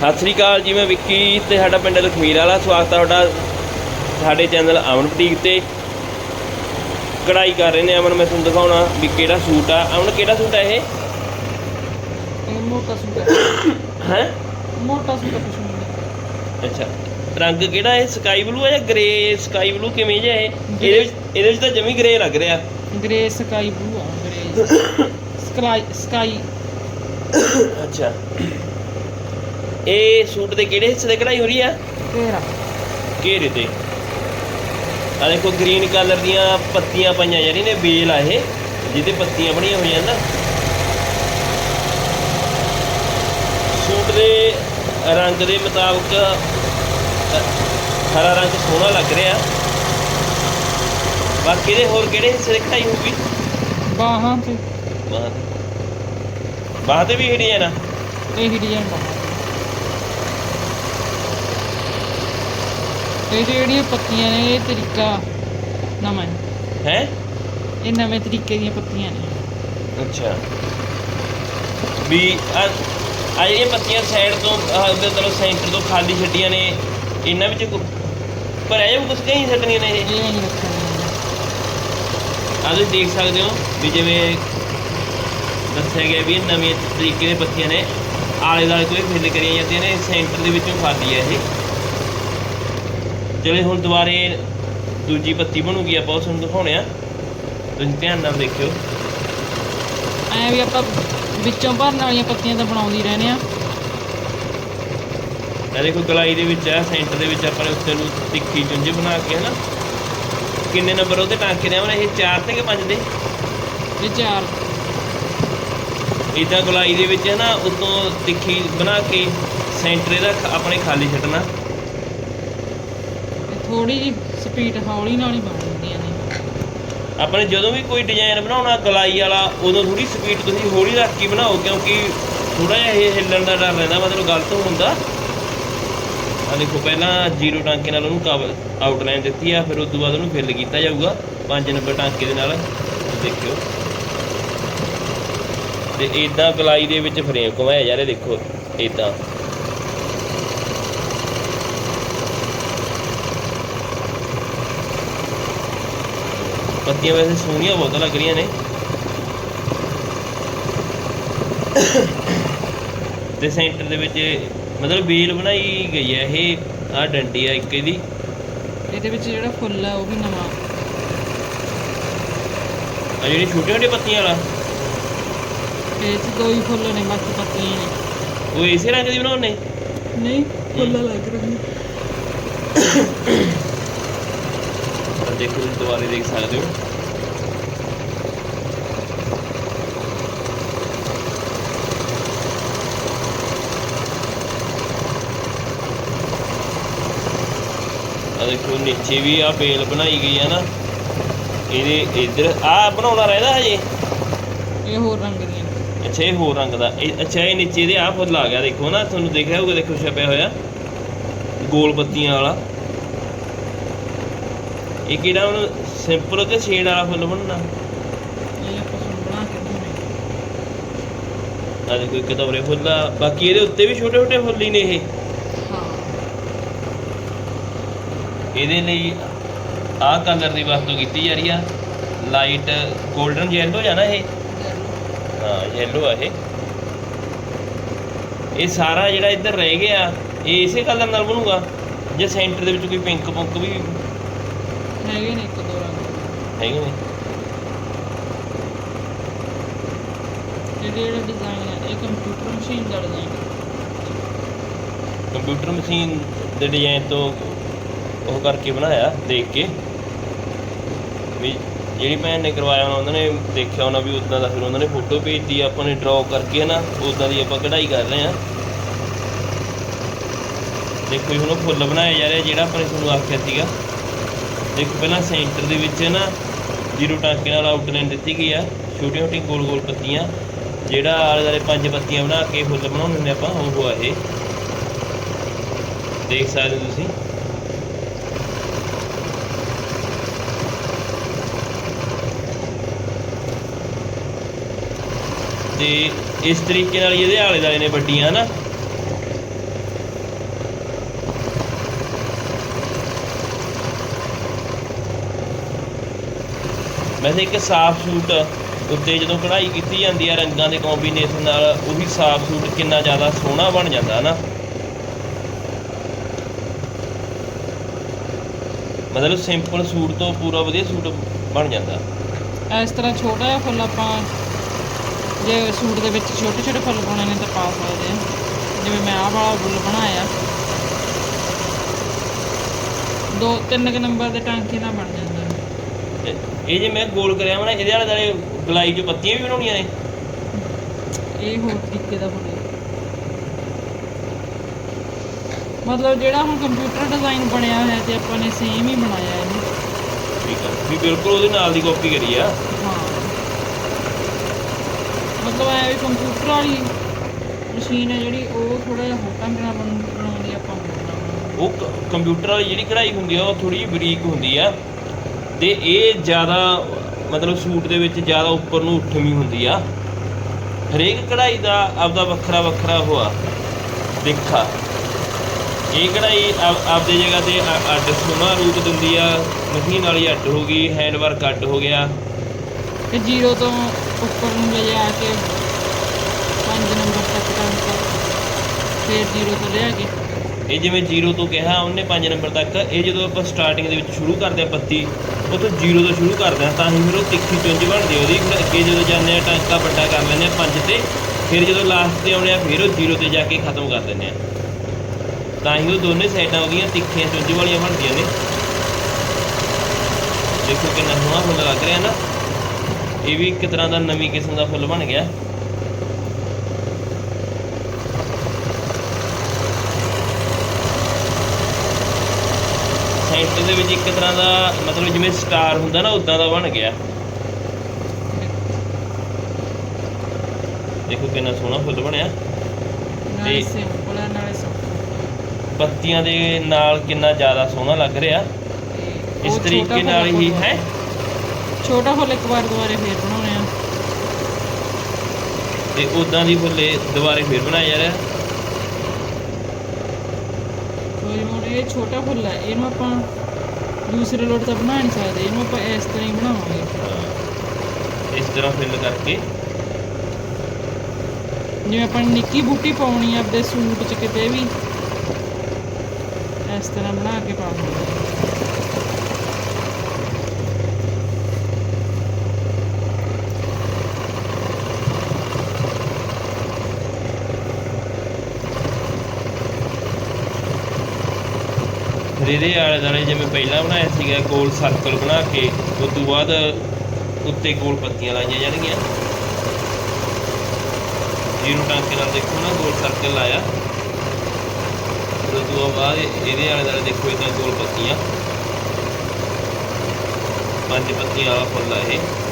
ਸਤਿ ਸ੍ਰੀ ਅਕਾਲ ਜੀ ਮੈਂ ਵਿੱਕੀ ਤੇ ਸਾਡਾ ਪਿੰਡ ਲਖਮੀਰ ਵਾਲਾ। ਸਵਾਗਤ ਹੈ ਤੁਹਾਡਾ ਸਾਡੇ ਚੈਨਲ ਅਮਨ ਬੁਟੀਕ ਤੇ। ਕਢਾਈ ਕਰ ਰਹੇ ਨੇ ਅਮਨ ਮੈਂ ਤੁਹਾਨੂੰ ਦਿਖਾਉਣਾ ਵੀ ਕਿਹੜਾ ਸੂਟ ਆ। ਅਮਨ ਕਿਹੜਾ ਸੂਟ ਹੈ ਇਹ? ਇਹ ਮੋਟਾ ਸੂਟ ਹੈ ਹੈ? ਮੋਟਾ ਸੂਟ ਹੈ ਪਸ਼ਮੀਨਾ ਅੱਛਾ। ਰੰਗ ਕਿਹੜਾ ਹੈ ਸਕਾਈ ਬਲੂ ਹੈ ਜਾਂ ਗ੍ਰੇ ਸਕਾਈ ਬਲੂ ਕਿਵੇਂ ਜਿਹਾ ਇਹ? ਇਹਦੇ ਵਿੱਚ ਇਹਦੇ ਵਿੱਚ ਤਾਂ ਜਮੀ ਗ੍ਰੇ ਲੱਗ ਰਿਹਾ। ਗ੍ਰੇ ਸਕਾਈ ਬਲੂ ਆ ਗ੍ਰੇ ਸਕਾਈ ਸਕਾਈ ਅੱਛਾ। ਇਹ ਸੂਟ ਦੇ ਕਿਹੜੇ ਹਿੱਸੇ ਤੇ ਕਢਾਈ ਹੋ ਰਹੀ ਆ? ਤੇਰਾ ਘੇਰੇ ਤੇ। ਆ ਦੇਖੋ ਗ੍ਰੀਨ ਕਲਰ ਦੀਆਂ ਪੱਤੀਆਂ ਪਾਈਆਂ ਜਿਹੜੀਆਂ ਨੇ ਬੇਲ ਆ ਇਹ ਜਿਹਦੇ ਪੱਤੀਆਂ ਬਣੀਆਂ ਹੋਈਆਂ ਨਾ। ਸੂਟ ਦੇ ਰੰਗ ਦੇ ਮੁਤਾਬਕ ਹਰਾ ਰੰਗ ਸੋਹਣਾ ਲੱਗ ਰਿਹਾ। ਬਾਕੀ ਦੇ ਹੋਰ ਕਿਹੜੇ ਹਿੱਸੇ ਦੀ ਕਢਾਈ ਹੋਊਗੀ? ਬਾਹਾਂ ਤੇ। ਬਾਹਾਂ ਤੇ। ਬਾਹਾਂ ਤੇ ਵੀ ਹਿੜੀ ਹੈ ਨਾ ਇਹ ਡਿਜ਼ਾਈਨ ਦਾ ਇਹ ਜਿਹੜੀਆਂ ਪੱਤੀਆਂ ਨੇ ਇਹ ਤਰੀਕਾ ਨਵਾਂ ਹੈ। ਹੈ? ਇਹ ਨਵੇਂ ਤਰੀਕੇ ਦੀਆਂ ਪੱਤੀਆਂ ਨੇ। ਅੱਛਾ। ਵੀ ਆ ਜਿਹੜੀਆਂ ਪੱਤੀਆਂ ਸਾਈਡ ਤੋਂ ਆਹ ਮਤਲਬ ਸੈਂਟਰ ਤੋਂ ਖਾਲੀ ਛੱਡੀਆਂ ਨੇ। ਇਹਨਾਂ ਵਿੱਚ ਕੁ- ਪਰ ਇਹ ਕੁਝ ਕਹੀਂ ਛੱਡਣੀਆਂ ਨੇ ਇਹ। ਇਹ ਨਹੀਂ ਰੱਖਣਾ ਆ ਤੁਸੀਂ ਦੇਖ ਸਕਦੇ ਹੋ ਵੀ ਜਿਵੇਂ ਦੱਸਿਆ ਗਿਆ ਵੀ ਇਹ ਨਵੇਂ ਤਰੀਕੇ ਦੇ ਪੱਤੀਆਂ ਨੇ। ਆਲੇ ਦਾਲੇ ਤੋਂ ਇਹ ਫਿੱਲ ਕਰੀਆਂ ਜਾਂਦੀਆਂ ਨੇ ਸੈਂਟਰ ਦੇ ਵਿੱਚੋਂ ਖਾਲੀ ਹੈ ਇਹ। ਚਲੇ ਹੁਣ ਦੁਬਾਰੇ ਦੂਜੀ ਪੱਤੀ ਬਣੂਗੀ ਆਪਾਂ ਉਸ ਨੂੰ ਦਿਖਾਉਣੇ ਆ। ਤੁਸੀਂ ਧਿਆਨ ਨਾਲ ਦੇਖਿਓ। ਐ ਵੀ ਆਪਾਂ ਵਿੱਚੋਂ ਭਰਨ ਵਾਲੀਆਂ ਪੱਤੀਆਂ ਤਾਂ ਬਣਾਉਂਦੀ ਰਹਿੰਦੇ ਆ। ਇਹ ਦੇਖੋ ਗਲਾਈ ਦੇ ਵਿੱਚ ਹੈ ਸੈਂਟਰ ਦੇ ਵਿੱਚ ਆਪਾਂ ਨੇ ਉੱਤੇ ਨੂੰ ਤਿੱਖੀ ਚੁੰਝ ਬਣਾ ਕੇ ਹਨਾ। ਕਿੰਨੇ ਨੰਬਰ ਉਹਦੇ ਟਾਂਕੇ ਦੇ ਆਵਣ ਇਹ 4 ਤੇ ਕਿ 5 ਦੇ? ਇਹ ਚਾਰ। ਇਦਾਂ ਗਲਾਈ ਦੇ ਵਿੱਚ ਹੈ ਨਾ ਉਤੋਂ ਤਿੱਖੀ ਬਣਾ ਕੇ ਸੈਂਟਰ ਇਹਦਾ ਆਪਣੇ ਖਾਲੀ ਛੱਡਣਾ। ਥੋੜੀ ਜੀ ਸਪੀਡ ਹੌਲੀ ਨਾਲ ਹੀ ਬਣ ਜਾਂਦੀਆਂ ਨੇ। ਆਪਣੇ ਜਦੋਂ ਵੀ ਕੋਈ ਡਿਜ਼ਾਈਨ ਬਣਾਉਣਾ ਗਲਾਈ ਵਾਲਾ, ਉਦੋਂ ਥੋੜੀ ਸਪੀਡ ਤੁਸੀਂ ਹੌਲੀ ਰੱਖ ਕੇ ਬਣਾਓ, ਕਿਉਂਕਿ ਥੋੜਾ ਜਿਹਾ ਇਹ ਹਿੱਲਣ ਦਾ ਡਰ ਰਹਿੰਦਾ, ਮਤਲਬ ਗਲਤ ਹੁੰਦਾ। ਆ ਦੇਖੋ, ਪਹਿਲਾਂ ਜ਼ੀਰੋ ਟਾਂਕੇ ਨਾਲ ਉਹਨੂੰ ਕਵਰ ਆਊਟਲਾਈਨ ਦਿੱਤੀ ਆ, ਫਿਰ ਉਸ ਤੋਂ ਬਾਅਦ ਉਹਨੂੰ ਫਿਲ ਕੀਤਾ ਜਾਊਗਾ। 5 ਨੰਬਰ ਟਾਂਕੇ ਦੇ ਨਾਲ ਦੇਖਿਓ। ਤੇ ਇਦਾਂ ਗਲਾਈ ਦੇ ਵਿੱਚ ਫਰੇਮ ਘੁਮਾਇਆ ਜਾ ਰਿਹਾ, ਦੇਖੋ ਇਦਾਂ ਪੱਤੀਆਂ ਵੈਸੇ ਸੋਹਣੀਆਂ ਬਹੁਤ ਲੱਗ ਰਹੀਆਂ ਨੇ। ਤੇ ਸੈਂਟਰ ਦੇ ਵਿੱਚ ਮਤਲਬ ਬੇਲ ਬਣਾਈ ਗਈ ਹੈ ਇਹ ਆ ਡੰਡੀ ਆ ਇੱਕ ਇਹਦੀ। ਇਹਦੇ ਵਿੱਚ ਜਿਹੜਾ ਫੁੱਲ ਆ ਉਹ ਵੀ ਨਵਾਂ। ਆ ਜਿਹੜੀ ਛੋਟੀਆਂ ਛੋਟੀਆਂ ਪੱਤੀਆਂ ਵਾਲਾ। ਇਹ ਚ ਦੋ ਹੀ ਫੁੱਲ ਨੇ ਬਾਕੀ ਪੱਤੀਆਂ ਨੇ। ਉਹ ਇਸੇ ਰੰਗ ਦੀ ਬਣਾਉਣੇ ਨਹੀਂ ਫੁੱਲ ਲੱਗ ਰਹੇ ਦੇਖੋ ਤੁਸੀਂ ਦੁਬਾਰੇ ਦੇਖ ਸਕਦੇ ਹੋ। ਆ ਦੇਖੋ ਨੀਚੇ ਵੀ ਆ ਬੇਲ ਬਣਾਈ ਗਈ ਆ ਨਾ। ਇਹਦੇ ਇੱਧਰ ਆ ਬਣਾਉਣਾ ਰਹਿੰਦਾ ਹਜੇ? ਇਹ ਹੋਰ ਰੰਗ ਦੀਆਂ ਅੱਛਾ ਇਹ ਹੋਰ ਰੰਗ ਦਾ। ਇਹ ਅੱਛਾ ਇਹ ਨੀਚੇ ਦੇ ਆ ਫੁੱਲ ਆ ਗਿਆ। ਦੇਖੋ ਨਾ ਤੁਹਾਨੂੰ ਦੇਖਿਆ ਹੋਊਗਾ ਦੇਖੋ ਛਪਿਆ ਹੋਇਆ। ਗੋਲ ਪੱਤੀਆਂ ਵਾਲਾ। ਇਹ ਕਿਹੜਾ ਹੁਣ ਸਿੰਪਲ ਕਿ ਸ਼ੇਡ ਵਾਲਾ ਫੁੱਲ ਬਣਨਾ? ਆ। ਦੇਖੋ ਇੱਕ ਦਵਰੇ ਫੁੱਲ ਆ। ਬਾਕੀ ਇਹਦੇ ਉੱਤੇ ਵੀ ਛੋਟੇ ਛੋਟੇ ਫੁੱਲ ਹੀ ਨੇ ਇਹ। ਇਹਦੇ ਲਈ ਆਹ ਕਲਰ ਦੀ ਵਰਤੋਂ ਕੀਤੀ ਜਾ ਰਹੀ ਆ। ਲਾਈਟ 골ਡਨ ਯੈਲੋ ਜਾਂ ਨਾ ਇਹ? ਹਾਂ ਯੈਲੋ ਆ ਇਹ। ਇਹ ਸਾਰਾ ਜਿਹੜਾ ਇੱਧਰ ਰਹਿ ਗਿਆ ਇਹ ਇਸੇ ਕਲਰ ਨਾਲ ਬਣੂਗਾ? ਜੇ ਸੈਂਟਰ ਦੇ ਵਿੱਚ ਕੋਈ ਪਿੰਕ ਪੁੰਕ ਵੀ ਹੈਗੇ ਨੇ ਇੱਕ ਦੋ ਰੰਗ। ਹੈਗੇ ਨੇ? ਇਹ ਜਿਹੜਾ ਡਿਜ਼ਾਈਨ ਹੈ ਇਹ ਕੰਪਿਊਟਰ ਮਸ਼ੀਨ ਦਾ ਡਿਜ਼ਾਈਨ ਕੰਪਿਊਟਰ ਮਸ਼ੀਨ ਦੇ ਡਿਜ਼ਾਈਨ ਤੋਂ ਉਹ ਕਰਕੇ ਬਣਾਇਆ ਦੇਖ ਕੇ। ਵੀ ਜਿਹੜੀ ਭੈਣ ਨੇ ਕਰਵਾਇਆ ਹੋਣਾ ਉਹਨਾਂ ਨੇ ਦੇਖਿਆ ਹੋਣਾ ਵੀ ਉਦਾਂ ਦਾ ਫਿਰ ਉਹਨਾਂ ਨੇ ਫੋਟੋ ਭੇਜਤੀ ਆਪਾਂ ਨੇ ਡਰਾਅ ਕਰਕੇ ਨਾ ਉਦਾਂ ਦੀ ਆਪਾਂ ਕਢਾਈ ਕਰ ਰਹੇ ਆ ਦੇਖੋ ਜੀ ਹੁਣ ਉਹ ਫੁੱਲ ਬਣਾਇਆ ਜਾ ਰਿਹਾ ਜਿਹੜਾ ਆਪਾਂ ਨੇ ਤੁਹਾਨੂੰ ਆਖਿਆ ਸੀਗਾ। ਦੇਖੋ, ਪਹਿਲਾਂ ਸੈਂਟਰ ਦੇ ਵਿੱਚ ਨਾ ਜ਼ੀਰੋ ਟਾਂਕੇ ਨਾਲ ਆਊਟਲਾਈਨ ਦਿੱਤੀ ਗਈ ਆ। ਛੋਟੀਆਂ ਛੋਟੀਆਂ ਗੋਲ ਗੋਲ ਪੱਤੀਆਂ, ਜਿਹੜਾ ਆਲੇ ਦੁਆਲੇ ਪੰਜ ਪੱਤੀਆਂ ਬਣਾ ਕੇ ਫੁੱਲ ਬਣਾਉਂਦੇ ਨੇ ਆਪਾਂ, ਉਹ ਆ ਇਹ। ਦੇਖ ਸਕਦੇ ਹੋ ਤੁਸੀਂ। ਤੇ ਇਸ ਤਰੀਕੇ ਨਾਲ ਇਹਦੇ ਆਲੇ ਦਾਲੇ ਨੇ ਵੱਡੀਆਂ ਨਾ ਵੈਸੇ ਇੱਕ ਸਾਫ਼ ਸੂਟ ਉੱਤੇ ਜਦੋਂ ਕਢਾਈ ਕੀਤੀ ਜਾਂਦੀ ਆ, ਰੰਗਾਂ ਦੇ ਕੰਬੀਨੇਸ਼ਨ ਨਾਲ, ਉਹੀ ਸਾਫ਼ ਸੂਟ ਕਿੰਨਾ ਜ਼ਿਆਦਾ ਸੋਹਣਾ ਬਣ ਜਾਂਦਾ ਨਾ ਮਤਲਬ ਸਿੰਪਲ ਸੂਟ ਤੋਂ ਪੂਰਾ ਵਧੀਆ ਸੂਟ ਬਣ ਜਾਂਦਾ। ਇਸ ਤਰ੍ਹਾਂ ਛੋਟਾ ਜਿਹਾ ਫੁੱਲ ਆਪਾਂ, ਜੇ ਸੂਟ ਦੇ ਵਿੱਚ ਛੋਟੇ ਛੋਟੇ ਫੁੱਲ ਪਾਉਣੇ ਨੇ ਤਾਂ ਪਾ ਸਕਦੇ ਆ। ਜਿਵੇਂ ਮੈਂ ਆਹ ਵਾਲਾ ਫੁੱਲ ਬਣਾਇਆ। ਦੋ, ਤਿੰਨ ਕੁ ਨੰਬਰ ਦੇ ਟਾਂਕੇ ਨਾਲ ਬਣ ਜਾਂਦਾ। ਇਹ ਜੇ ਮੈਂ ਗੋਲ ਕਰਿਆ ਵਾ ਨਾ ਇਹਦੇ ਵਾਲੇ ਦੁਆਲੇ ਗਲਾਈ 'ਚ ਪੱਤੀਆਂ ਵੀ ਬਣਾਉਣੀਆਂ ਨੇ। ਇਹ ਹੋਰ ਤਰੀਕੇ ਦਾ ਹੈ ਮਤਲਬ ਜਿਹੜਾ ਹੁਣ ਕੰਪਿਊਟਰ ਡਿਜ਼ਾਈਨ ਬਣਿਆ ਹੋਇਆ ਤੇ ਆਪਾਂ ਨੇ ਸੇਮ ਹੀ ਬਣਾਇਆ ਇਹਨੂੰ। ਠੀਕ ਆ। ਵੀ ਬਿਲਕੁਲ ਉਹਦੇ ਨਾਲ ਦੀ ਕਾਪੀ ਕਰੀ ਆ। ਹਾਂ। ਮਤਲਬ ਐ ਵੀ ਕੰਪਿਊਟਰ ਵਾਲੀ ਮਸ਼ੀਨ ਹੈ ਜਿਹੜੀ ਉਹ ਥੋੜਾ ਜਿਹਾ ਨਾਲ ਬਣ- ਬਣਾਉਂਦੀ ਆਪਾਂ। ਉਹ ਕੰਪਿਊਟਰ ਵਾਲੀ ਜਿਹੜੀ ਕਢਾਈ ਹੁੰਦੀ ਆ ਉਹ ਥੋੜੀ ਬਰੀਕ ਹੁੰਦੀ ਆ। ਤੇ ਇਹ ਜ਼ਿਆਦਾ ਮਤਲਬ ਸੂਟ ਦੇ ਵਿੱਚ ਜ਼ਿਆਦਾ ਉੱਪਰ ਨੂੰ ਉੱਠਵੀਂ ਹੁੰਦੀ ਆ। ਹਰੇਕ ਕਢਾਈ ਦਾ ਆਪਦਾ ਵੱਖਰਾ ਵੱਖਰਾ ਹੋਆ ਦੇਖਾ ਇਹ ਕਢਾਈ ਆਪ- ਆਪਦੀ ਜਗ੍ਹਾ ਤੇ ਅੱਡ ਸੋਹਣਾ ਰੂਪ ਦਿੰਦੀ ਆ। ਮਸ਼ੀਨ ਵਾਲੀ ਅੱਡ ਹੋ ਗਈ ਹੈਂਡ ਵਰਕ ਅੱਡ ਹੋ ਗਿਆ। ਤੇ ਜ਼ੀਰੋ ਤੋਂ ਉੱਪਰ ਨੂੰ ਲੈ ਜਾ ਕੇ 5 ਨੰਬਰ ਤੱਕ ਟਾਂਕਾ ਫਿਰ ਜ਼ੀਰੋ ਤੋਂ ਲਿਆ ਕੇ। ਇਹ ਜਿਵੇਂ 0 ਤੋਂ ਕਿਹਾ ਉਹਨੇ 5 ਨੰਬਰ ਤੱਕ। ਇਹ ਜਦੋਂ ਆਪਾਂ ਸਟਾਰਟਿੰਗ ਦੇ ਵਿੱਚ ਸ਼ੁਰੂ ਕਰਦੇ ਆ ਪੱਤੀ ਉੱਥੋਂ ਜੀਰੋ ਤੋਂ ਸ਼ੁਰੂ ਕਰਦੇ ਆ ਤਾਂ ਹੀ ਫਿਰ ਉਹ ਤਿੱਖੀ ਚੁੰਝ ਬਣਦੀ ਉਹਦੀ। ਫਿਰ ਅੱਗੇ ਜਦੋਂ ਜਾਂਦੇ ਆ ਟਾਂਕਾ ਵੱਡਾ ਕਰ ਲੈਂਦੇ ਆ 5 ਤੇ। ਫਿਰ ਜਦੋਂ ਲਾਸਟ ਤੇ ਆਉਣੇ ਆ ਫਿਰ ਉਹ ਜੀਰੋ ਤੇ ਜਾ ਕੇ ਖਤਮ ਕਰ ਦਿੰਦੇ ਆ ਤਾਂ ਹੀ ਉਹ ਦੋਨੇ ਸਾਈਡਾਂ ਉਹਦੀਆਂ ਤਿੱਖੀਆਂ ਚੁੰਝ ਵਾਲੀਆਂ ਬਣਦੀਆਂ ਨੇ। ਦੇਖੋ ਕਿੰਨਾ ਸੋਹਣਾ ਫੁੱਲ ਲੱਗ ਰਿਹਾ ਨਾ। ਇਹ ਵੀ ਇੱਕ ਤਰ੍ਹਾਂ ਦਾ ਨਵੀਂ ਕਿਸਮ ਦਾ ਫੁੱਲ ਬਣ ਗਿਆ। ਸੈਂਟਰ ਦੇ ਵਿੱਚ ਇੱਕ ਤਰ੍ਹਾਂ ਦਾ ਮਤਲਬ ਜਿਵੇਂ ਸਟਾਰ ਹੁੰਦਾ ਨਾ ਉਦਾਂ ਦਾ ਬਣ ਗਿਆ। ਦੇਖੋ ਕਿੰਨਾ ਸੋਹਣਾ ਫੁੱਲ ਬਣਿਆ। ਨਾਲੇ ਸਿੰਪਲ ਹੈ ਨਾਲੇ ਸੌਖਾ। ਪੱਤੀਆਂ ਦੇ ਨਾਲ ਕਿੰਨਾ ਜ਼ਿਆਦਾ ਸੋਹਣਾ ਲੱਗ ਰਿਹਾ। ਤੇ ਇਸ ਉਹ ਛੋਟਾ ਤਰੀਕੇ ਫੁੱਲ ਨਾਲ ਹੀ ਆਪਾਂ ਹੈ। ਛੋਟਾ ਫੁੱਲ ਇੱਕ ਵਾਰ ਦੁਬਾਰੇ ਫੇਰ ਬਣਾਉਣੇ ਆ। ਤੇ ਉਦਾਂ ਦੀ ਫੁੱਲੇ ਦੁਬਾਰੇ ਫਿਰ ਬਣਾਇਆ ਜਾ ਰਿਹਾ ਕੋਈ ਹੁਣ ਇਹ ਛੋਟਾ ਫੁੱਲ ਹੈ ਇਹਨੂੰ ਆਪਾਂ ਦੂਸਰੇ ਲੋਟ ਤਾਂ ਬਣਾ ਨਹੀਂ ਸਕਦੇ ਇਹਨੂੰ ਆਪਾਂ ਇਸ ਤਰ੍ਹਾਂ ਹੀ ਬਣਾਵਾਂਗੇ। ਇਸ ਤਰ੍ਹਾਂ ਫਿਲ ਕਰਕੇ ਜਿਵੇਂ ਆਪਾਂ ਨਿੱਕੀ ਬੂਟੀ ਪਾਉਣੀ ਆ ਆਪਦੇ ਸੂਟ 'ਚ ਕਿਤੇ ਵੀ ਇਸ ਤਰ੍ਹਾਂ ਬਣਾ ਕੇ ਪਾਵਾਂਗੇ ਇਹਦੇ ਆਲੇ ਦੁਆਲੇ ਜਿਵੇਂ ਪਹਿਲਾਂ ਬਣਾਇਆ ਸੀਗਾ, ਗੋਲ ਸਰਕਲ ਬਣਾ ਕੇ ਉਸ ਤੋਂ ਬਾਅਦ ਉੱਤੇ ਗੋਲ ਪੱਤੀਆਂ ਲਾਈਆਂ ਜਾਣਗੀਆਂ। ਜੀਰੋ ਟਾਂਕੇ ਨਾਲ ਦੇਖੋ ਨਾ, ਗੋਲ ਸਰਕਲ ਲਾਇਆ। ਉਸ ਤੋਂ ਬਾਅਦ ਇਹਦੇ ਆਲੇ ਦੁਆਲੇ ਦੇਖੋ ਇਦਾਂ ਗੋਲ ਪੱਤੀਆਂ। ਪੰਜ ਪੱਤੀਆਂ ਵਾਲਾ ਫੁੱਲ ਆ ਇਹ।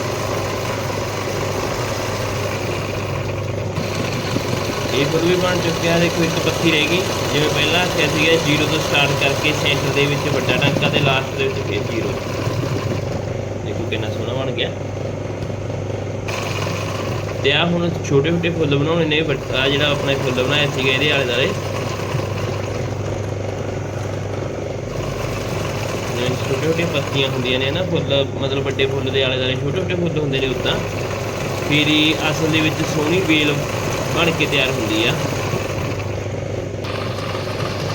ਇਹ ਫੁੱਲ ਵੀ ਬਣ ਚੁੱਕਿਆ ਦੇਖੋ ਇੱਕ ਪੱਤੀ ਰਹਿ ਗਈ। ਜਿਵੇਂ ਪਹਿਲਾਂ ਆਖਿਆ ਸੀਗਾ ਜ਼ੀਰੋ ਤੋਂ ਸਟਾਰਟ ਕਰਕੇ ਸੈਂਟਰ ਦੇ ਵਿੱਚ ਵੱਡਾ ਟਾਂਕਾ ਤੇ ਲਾਸਟ ਦੇ ਵਿੱਚ ਫਿਰ ਜ਼ੀਰੋ ਦੇਖੋ ਕਿੰਨਾ ਸੋਹਣਾ ਬਣ ਗਿਆ। ਤੇ ਆ ਹੁਣ ਛੋਟੇ ਛੋਟੇ ਫੁੱਲ ਬਣਾਉਣੇ ਨੇ ਆ ਜਿਹੜਾ ਆਪਣਾ ਫੁੱਲ ਬਣਾਇਆ ਸੀਗਾ ਇਹਦੇ ਆਲੇ ਦੁਆਲੇ। ਜਿਵੇਂ ਛੋਟੇ ਛੋਟੇ ਪੱਤੀਆਂ ਹੁੰਦੀਆਂ ਨੇ ਨਾ, ਫੁੱਲ, ਮਤਲਬ ਵੱਡੇ ਫੁੱਲ ਦੇ ਆਲੇ ਦੁਆਲੇ ਛੋਟੇ ਛੋਟੇ ਫੁੱਲ ਹੁੰਦੇ ਨੇ ਉੱਦਾਂ। ਫਿਰ ਅਸਲ ਦੇ ਵਿੱਚ ਸੋਹਣੀ ਵੇਲ ਬਣ ਕੇ ਤਿਆਰ ਹੁੰਦੀ ਆ।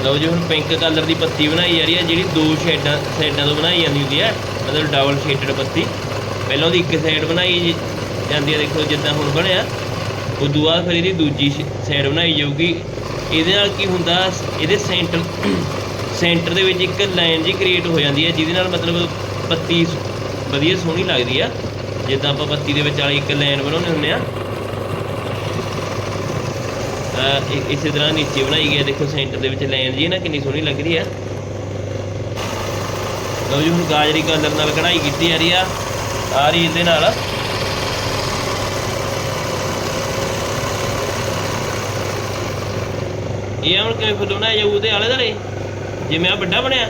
ਲਓ ਜੀ, ਹੁਣ ਪਿੰਕ ਕਲਰ ਦੀ ਪੱਤੀ ਬਣਾਈ ਜਾ ਰਹੀ ਆ, ਜਿਹੜੀ ਦੋ ਸ਼ੇਡਾਂ ਸਾਈਡਾਂ ਤੋਂ ਬਣਾਈ ਜਾਂਦੀ ਹੁੰਦੀ ਆ। ਮਤਲਬ ਡਬਲ ਸ਼ੇਡਡ ਪੱਤੀ। ਪਹਿਲਾਂ ਉਹਦੀ ਇੱਕ ਸਾਈਡ ਬਣਾਈ ਜਾਂਦੀ ਆ, ਦੇਖੋ ਜਿੱਦਾਂ ਹੁਣ ਬਣਿਆ। ਉਦੋਂ ਬਾਅਦ ਫਿਰ ਇਹਦੀ ਦੂਜੀ ਸਾਈਡ ਬਣਾਈ ਜਾਊਗੀ। ਇਹਦੇ ਨਾਲ ਕੀ ਹੁੰਦਾ, ਇਹਦੇ ਸੈਂਟਰ ਸੈਂਟਰ ਦੇ ਵਿੱਚ ਇੱਕ ਲਾਈਨ ਜੀ ਕ੍ਰੀਏਟ ਹੋ ਜਾਂਦੀ ਹੈ ਜਿਹਦੇ ਨਾਲ ਮਤਲਬ ਪੱਤੀ ਵਧੀਆ ਸੋਹਣੀ ਲੱਗਦੀ ਆ। ਜਿੱਦਾਂ ਆਪਾਂ ਪੱਤੀ ਦੇ ਵਿੱਚ ਵਾਲੀ ਇੱਕ ਲਾਈਨ ਬਣਾਉਂਦੇ ਹੁੰਦੇ ਆ। ਇਸੇ ਤਰ੍ਹਾਂ ਨੀਚੇ ਬਣਾਈ ਗਈ ਹੈ ਦੇਖੋ ਸੈਂਟਰ ਦੇ ਵਿੱਚ ਲਾਈਨ ਜੀ ਨਾ ਕਿੰਨੀ ਸੋਹਣੀ ਲੱਗ ਰਹੀ ਆ। ਲਓ ਜੀ ਹੁਣ ਗਾਜਰੀ ਕਲਰ ਨਾਲ ਕਢਾਈ ਕੀਤੀ ਜਾ ਰਹੀ ਆ ਆ ਇਹਦੇ ਨਾਲ। ਇਹ ਹੁਣ ਕਿਵੇਂ ਫੁੱਲ ਬਣਾਇਆ ਜਾਊ ਉਹਦੇ ਆਲੇ ਦੁਆਲੇ? ਜਿਵੇਂ ਆ ਵੱਡਾ ਬਣਿਆ।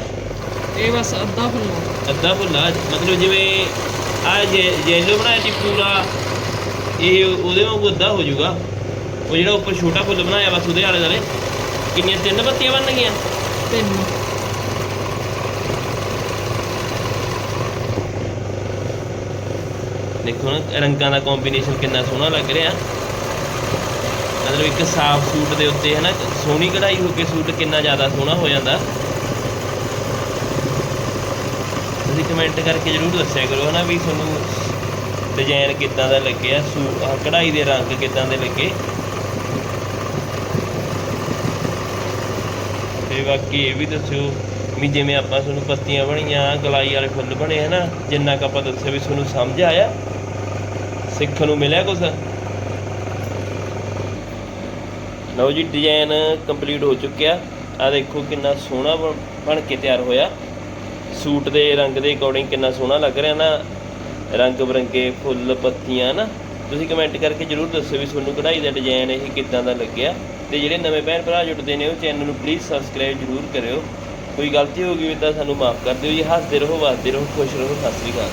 ਇਹ ਬਸ ਅੱਧਾ ਫੁੱਲ। ਅੱਧਾ ਫੁੱਲਾ ਮਤਲਬ ਜਿਵੇਂ ਆ ਜੈਲੋ ਬਣਾਇਆ ਸੀ ਪੂਰਾ ਇਹ ਉਹਦੇ ਵਾਂਗੂ ਅੱਧਾ ਹੋ ਜਾਊਗਾ। ਉਹ ਜਿਹੜਾ ਉੱਪਰ ਛੋਟਾ ਫੁੱਲ ਬਣਾਇਆ ਬਸ ਉਹਦੇ ਆਲੇ ਦੁਆਲੇ ਕਿੰਨੀਆਂ ਤਿੰਨ ਪੱਤੀਆਂ ਬਣਨਗੀਆਂ? ਤਿੰਨ। ਦੇਖੋ ਨਾ ਰੰਗਾਂ ਦਾ ਕੰਬੀਨੇਸ਼ਨ ਕਿੰਨਾ ਸੋਹਣਾ ਲੱਗ ਰਿਹਾ। ਮਤਲਬ ਇੱਕ ਸਾਫ਼ ਸੂਟ ਦੇ ਉੱਤੇ ਹੈ ਨਾ ਸੋਹਣੀ ਕਢਾਈ ਹੋ ਕੇ ਸੂਟ ਕਿੰਨਾ ਜ਼ਿਆਦਾ ਸੋਹਣਾ ਹੋ ਜਾਂਦਾ। ਤੁਸੀਂ ਕਮੈਂਟ ਕਰਕੇ ਜਰੂਰ ਦੱਸਿਆ ਕਰੋ ਹਨਾ ਵੀ ਤੁਹਾਨੂੰ ਡਿਜ਼ਾਈਨ ਕਿੱਦਾਂ ਦਾ ਲੱਗਿਆ ਸੂ ਆਹ ਕਢਾਈ ਦੇ ਰੰਗ ਕਿੱਦਾਂ ਦੇ ਲੱਗੇ। ਤੇ ਬਾਕੀ ਇਹ ਵੀ ਦੱਸਿਓ ਵੀ ਜਿਵੇਂ ਆਪਾਂ ਤੁਹਾਨੂੰ ਪੱਤੀਆਂ ਬਣੀਆਂ, ਗਲਾਈ ਵਾਲੇ ਫੁੱਲ ਬਣੇ, ਹਨਾ? ਜਿੰਨਾ ਕੁ ਆਪਾਂ ਦੱਸਿਆ ਵੀ ਤੁਹਾਨੂੰ ਸਮਝ ਆਇਆ? ਸਿੱਖਣ ਨੂੰ ਮਿਲਿਆ ਕੁਛ? ਲਓ ਜੀ ਡਿਜ਼ਾਈਨ ਕੰਪਲੀਟ ਹੋ ਚੁੱਕਿਆ। ਆ ਦੇਖੋ ਕਿੰਨਾ ਸੋਹਣਾ ਬਣ- ਬਣ ਕੇ ਤਿਆਰ ਹੋਇਆ। ਸੂਟ ਦੇ ਰੰਗ ਦੇ ਅਕੋਰਡਿੰਗ ਕਿੰਨਾ ਸੋਹਣਾ ਲੱਗ ਰਿਹਾ ਨਾ। ਰੰਗ ਬਰੰਗੇ ਫੁੱਲ, ਪੱਤੀਆਂ ਨਾ ਤੁਸੀਂ ਕਮੈਂਟ ਕਰਕੇ ਜਰੂਰ ਦੱਸਿਓ ਵੀ ਤੁਹਾਨੂੰ ਕਢਾਈ ਦਾ ਡਿਜ਼ਾਈਨ ਇਹ ਕਿੱਦਾਂ ਦਾ ਲੱਗਿਆ। ਤੇ ਜਿਹੜੇ ਨਵੇਂ ਭੈਣ ਭਰਾ ਜੁੜਦੇ ਨੇ, ਉਹ ਚੈਨਲ ਨੂੰ ਪਲੀਜ਼ ਸਬਸਕ੍ਰਾਈਬ ਜਰੂਰ ਕਰਿਓ। ਕੋਈ ਗਲਤੀ ਹੋ ਗਈ ਤਾਂ ਸਾਨੂੰ ਮਾਫ ਕਰ ਦਿਓ ਜੀ। ਹੱਸਦੇ ਰਹੋ ਵੱਸਦੇ ਰਹੋ, ਖੁਸ਼ ਰਹੋ। ਸਤਿ ਸ੍ਰੀ ਅਕਾਲ।